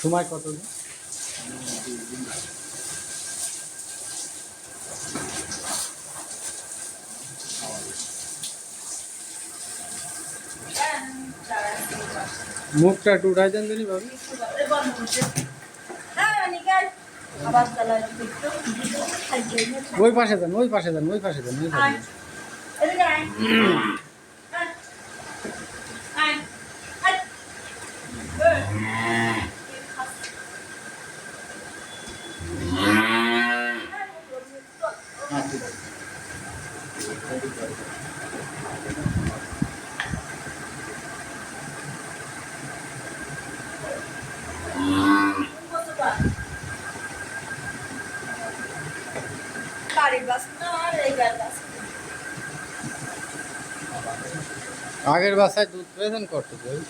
সময় কত মুখটা একটু উঠাই দেন দিনি বাবু। ওই পাশে দেন ওই পাশে দেন ওই পাশে দেন ওই পাশে। আগের বাসায় দুধ পেয়েছেন কত কেজি